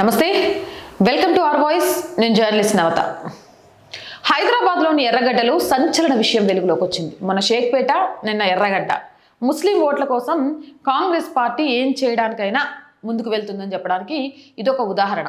నమస్తే. Welcome to our voice నేను journalist నవత. హైదరాబాద్లోని ఎర్రగడ్డలో సంచలన విషయం వెలుగులోకి వచ్చింది. మన షేక్పేట నిన్న ఎర్రగడ్డ. ముస్లిం ఓట్ల కోసం కాంగ్రెస్ పార్టీ ఏం చేయడానికైనా ముందుకు వెళ్తుందని చెప్పడానికి ఇదొక ఉదాహరణ.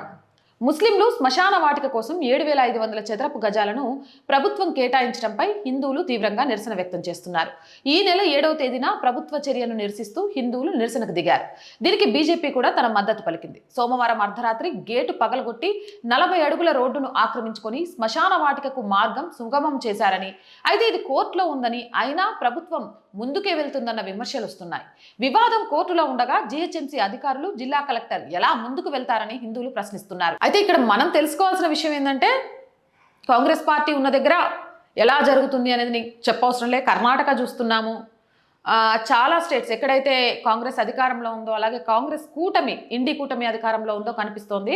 ముస్లింలు శ్మశాన వాటిక కోసం ఏడు వేల ఐదు వందల చదరపు గజాలను ప్రభుత్వం కేటాయించడంపై హిందువులు తీవ్రంగా నిరసన వ్యక్తం చేస్తున్నారు. ఈ నెల ఏడవ తేదీన ప్రభుత్వ చర్యను నిరసిస్తూ హిందువులు నిరసనకు దిగారు. దీనికి బీజేపీ కూడా తన మద్దతు పలికింది. సోమవారం అర్ధరాత్రి గేటు పగలగొట్టి నలభై అడుగుల రోడ్డును ఆక్రమించుకొని శ్మశాన వాటికకు మార్గం సుగమం చేశారని అయితే ఇది కోర్టులో ఉందని అయినా ప్రభుత్వం ముందుకే వెళ్తుందన్న విమర్శలు వస్తున్నాయి. వివాదం కోర్టులో ఉండగా జీహెచ్ఎంసీ అధికారులు జిల్లా కలెక్టర్ ఎలా ముందుకు వెళ్తారని హిందువులు ప్రశ్నిస్తున్నారు. అయితే ఇక్కడ మనం తెలుసుకోవాల్సిన విషయం ఏంటంటే కాంగ్రెస్ పార్టీ ఉన్న దగ్గర ఎలా జరుగుతుంది అనేది నీకు చెప్పవసరం లే. కర్ణాటక చూస్తున్నాము. చాలా స్టేట్స్ ఎక్కడైతే కాంగ్రెస్ అధికారంలో ఉందో అలాగే కాంగ్రెస్ కూటమి ఇండి కూటమి అధికారంలో ఉందో కనిపిస్తోంది.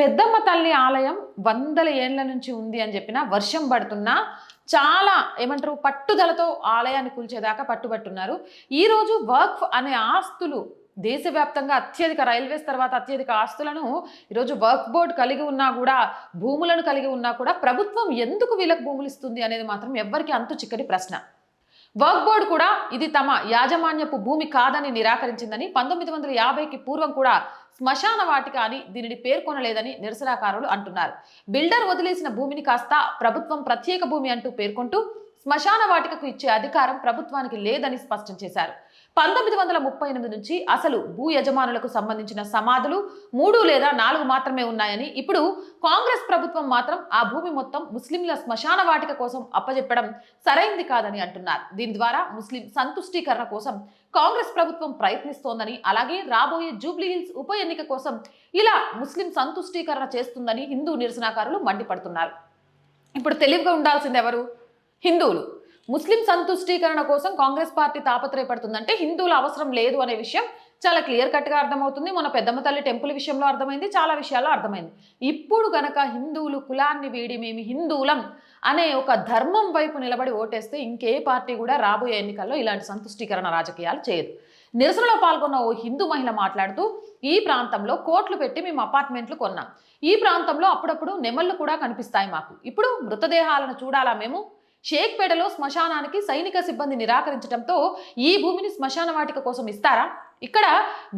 పెద్దమ్మ తల్లి ఆలయం వందల ఏళ్ళ నుంచి ఉంది అని చెప్పిన వర్షం పడుతున్నా చాలా ఏమంటారు పట్టుదలతో ఆలయాన్ని కూల్చేదాకా పట్టుబట్టున్నారు. ఈరోజు వర్క్ అనే ఆస్తులు దేశవ్యాప్తంగా అత్యధిక రైల్వేస్ తర్వాత అత్యధిక ఆస్తులను ఈరోజు వర్క్ బోర్డ్ కలిగి ఉన్నా కూడా భూములను కలిగి ఉన్నా కూడా ప్రభుత్వం ఎందుకు వీళ్ళకు భూములు ఇస్తుంది అనేది మాత్రం ఎవ్వరికి అంతు చిక్కటి ప్రశ్న. వర్క్ బోర్డు కూడా ఇది తమ యాజమాన్యపు భూమి కాదని నిరాకరించిందని పంతొమ్మిది వందల యాభైకి పూర్వం కూడా శ్మశాన వాటిక అని దీనిని పేర్కొనలేదని నిరసనకారులు అంటున్నారు. బిల్డర్ వదిలేసిన భూమిని కాస్త ప్రభుత్వం ప్రత్యేక భూమి అంటూ పేర్కొంటూ శ్మశాన వాటికకు ఇచ్చే అధికారం ప్రభుత్వానికి లేదని స్పష్టం చేశారు. పంతొమ్మిది వందల ముప్పై ఎనిమిది నుంచి అసలు భూ యజమానులకు సంబంధించిన సమాధులు మూడు లేదా నాలుగు మాత్రమే ఉన్నాయని ఇప్పుడు కాంగ్రెస్ ప్రభుత్వం మాత్రం ఆ భూమి మొత్తం ముస్లింల శ్మశాన వాటిక కోసం అప్పజెప్పడం సరైంది కాదని అంటున్నారు. దీని ద్వారా ముస్లిం సంతుష్టీకరణ కోసం కాంగ్రెస్ ప్రభుత్వం ప్రయత్నిస్తోందని అలాగే రాబోయే జూబ్లీహిల్స్ ఉప ఎన్నిక కోసం ఇలా ముస్లిం సంతుష్టీకరణ చేస్తుందని హిందూ నిరసనకారులు మండిపడుతున్నారు. ఇప్పుడు తెలివిగా ఉండాల్సింది ఎవరు? హిందువులు. ముస్లిం సంతుష్టీకరణ కోసం కాంగ్రెస్ పార్టీ తాపత్రయపడుతుందంటే హిందువుల అవసరం లేదు అనే విషయం చాలా క్లియర్ కట్గా అర్థమవుతుంది. మన పెద్దమ్మ తల్లి టెంపుల్ విషయంలో అర్థమైంది చాలా విషయాల్లో అర్థమైంది. ఇప్పుడు గనక హిందువులు కులాన్ని వీడి మేము హిందువులం అనే ఒక ధర్మం వైపు నిలబడి ఓటేస్తే ఇంకే పార్టీ కూడా రాబోయే ఎన్నికల్లో ఇలాంటి సంతుష్టీకరణ రాజకీయాలు చేయదు. నిరసనలో పాల్గొన్న ఓ హిందూ మహిళ మాట్లాడుతూ ఈ ప్రాంతంలో కోట్లు పెట్టి మేము అపార్ట్మెంట్లు కొన్నాం. ఈ ప్రాంతంలో అప్పుడప్పుడు నెమళ్ళు కూడా కనిపిస్తాయి మాకు. ఇప్పుడు మృతదేహాలను చూడాలా మేము? షేక్పేటలో శ్మశానానికి సైనిక సిబ్బంది నిరాకరించడంతో ఈ భూమిని శ్మశాన వాటిక కోసం ఇస్తారా? ఇక్కడ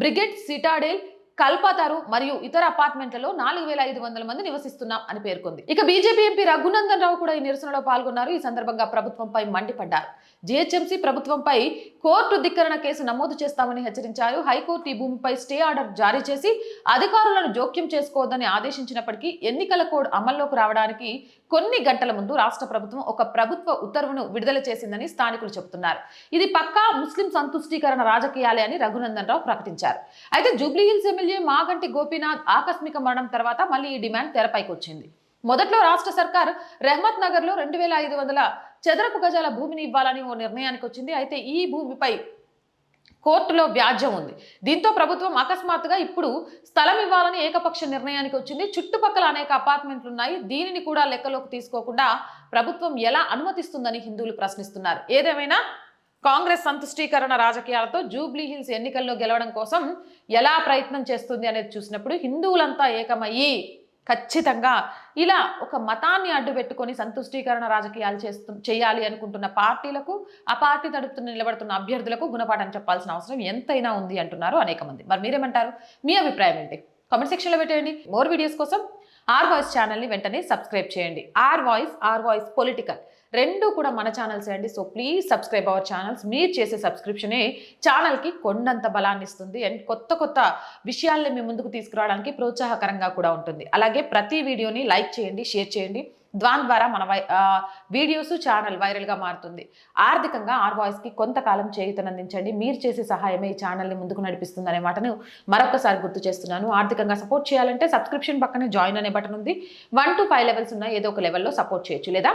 బ్రిగేడ్ సిటాడేల్ కల్పతారు మరియు ఇతర అపార్ట్మెంట్లలో నాలుగు వేల ఐదు వందల మంది నివసిస్తున్నాం అని పేర్కొంది. ఇక బీజేపీ ఎంపీ రఘునందన్ రావు కూడా ఈ నిరసనలో పాల్గొన్నారు. ఈ సందర్భంగా ప్రభుత్వంపై మండిపడ్డారు. జీహెచ్ఎంసీ ప్రభుత్వంపై కోర్టు ధిక్కరణ కేసు నమోదు చేస్తామని హెచ్చరించారు. హైకోర్టు ఈ భూమిపై స్టే ఆర్డర్ జారీ చేసి అధికారులను జోక్యం చేసుకోవద్దని ఆదేశించినప్పటికీ ఎన్నికల కోడ్ అమల్లోకి రావడానికి కొన్ని గంటల ముందు రాష్ట్ర ప్రభుత్వం ఒక ప్రభుత్వ ఉత్తర్వును విడుదల చేసిందని స్థానికులు చెబుతున్నారు. ఇది పక్కా ముస్లిం సంతుష్టీకరణ రాజకీయాలే అని రఘునందన్ రావు ప్రకటించారు. అయితే జూబ్లీహిల్స్ ఎమ్మెల్యే మాగంటి గోపీనాథ్ ఆకస్మిక మరణం తర్వాత మళ్ళీ ఈ డిమాండ్ తెరపైకి వచ్చింది మొదట్లో రాష్ట్ర సర్కార్ రెహమత్ నగర్లో రెండు వేల ఐదు వందల చదరపు గజాల భూమిని ఇవ్వాలని ఓ నిర్ణయానికి వచ్చింది. అయితే ఈ భూమిపై కోర్టులో వ్యాజ్యం ఉంది. దీంతో ప్రభుత్వం అకస్మాత్తుగా ఇప్పుడు స్థలం ఇవ్వాలని ఏకపక్ష నిర్ణయానికి వచ్చింది. చుట్టుపక్కల అనేక అపార్ట్మెంట్లు ఉన్నాయి. దీనిని కూడా లెక్కలోకి తీసుకోకుండా ప్రభుత్వం ఎలా అనుమతిస్తుందని హిందువులు ప్రశ్నిస్తున్నారు. ఏదేమైనా కాంగ్రెస్ సంతుష్టీకరణ రాజకీయాలతో జూబ్లీ హిల్స్ ఎన్నికల్లో గెలవడం కోసం ఎలా ప్రయత్నం చేస్తుంది అనేది చూసినప్పుడు హిందువులంతా ఏకమయ్యి ఖచ్చితంగా ఇలా ఒక మతాన్ని అడ్డుపెట్టుకొని సంతుష్టీకరణ రాజకీయాలు చేస్తు చేయాలి అనుకుంటున్న పార్టీలకు ఆ పార్టీ తడుపుతున్న నిలబడుతున్న అభ్యర్థులకు గుణపాఠం చెప్పాల్సిన అవసరం ఎంతైనా ఉంది అంటున్నారు అనేక మంది. మరి మీరేమంటారు? మీ అభిప్రాయం ఏంటి? కామెంట్ సెక్షన్లో పెట్టేయండి. మోర్ వీడియోస్ కోసం ఆర్ వాయిస్ ఛానల్ని వెంటనే సబ్స్క్రైబ్ చేయండి. Our voice our voice political. రెండు కూడా మన ఛానల్స్ అండి. So please subscribe our channels మీరు చేసే సబ్స్క్రిప్షనే ఛానల్కి కొండంత బలాన్ని ఇస్తుంది. అండ్ కొత్త కొత్త విషయాల్ని మీ ముందుకు తీసుకురావడానికి ప్రోత్సాహకరంగా కూడా ఉంటుంది. అలాగే ప్రతి వీడియోని లైక్ చేయండి షేర్ చేయండి. దాని ద్వారా మన వై వీడియోస్ ఛానల్ వైరల్గా మారుతుంది. ఆర్థికంగా ఆర్ వాయిస్కి కొంతకాలం చేయుతనందించండి. మీరు చేసే సహాయమే ఈ ఛానల్ని ముందుకు నడిపిస్తుంది అనే మాటను మరొకసారి గుర్తు చేస్తున్నాను. ఆర్థికంగా సపోర్ట్ చేయాలంటే సబ్స్క్రిప్షన్ పక్కనే జాయిన్ అనే బటన్ ఉంది. వన్ టు ఫైవ్ లెవెల్స్ ఉన్న ఏదో ఒక లెవెల్లో సపోర్ట్ చేయొచ్చు. లేదా